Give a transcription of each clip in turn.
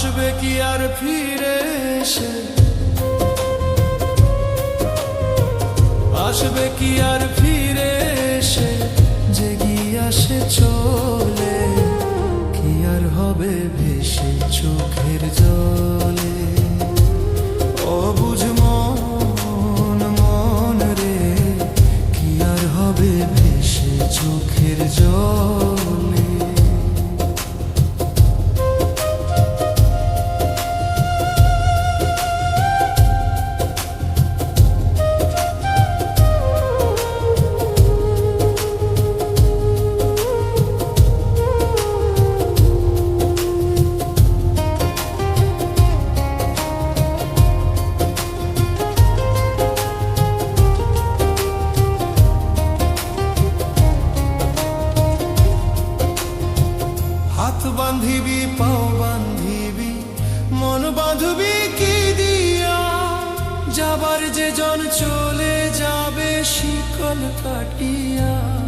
আসবে কি আর ফিরে এসে? আসবে কি আর ফিরে এসে? যে গিয়াসে চলে, কি আর হবে ভেসে চোখের জলে? অবুঝ মন মন রে, কি আর হবে ভেসে চোখের জলে? যাবার যে জন চলে যাবে শিকল কাটিয়া।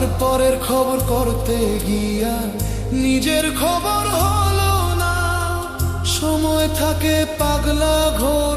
আর পরের খবর করতে গিয়া নিজের খবর হলো না। সময় থাকে পাগলা ঘোরায়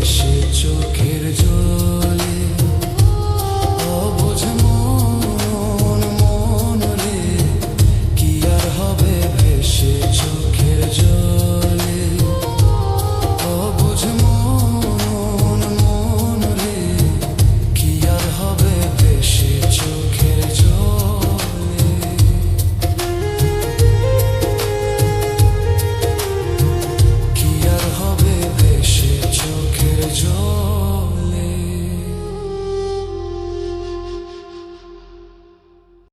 এসে চোখে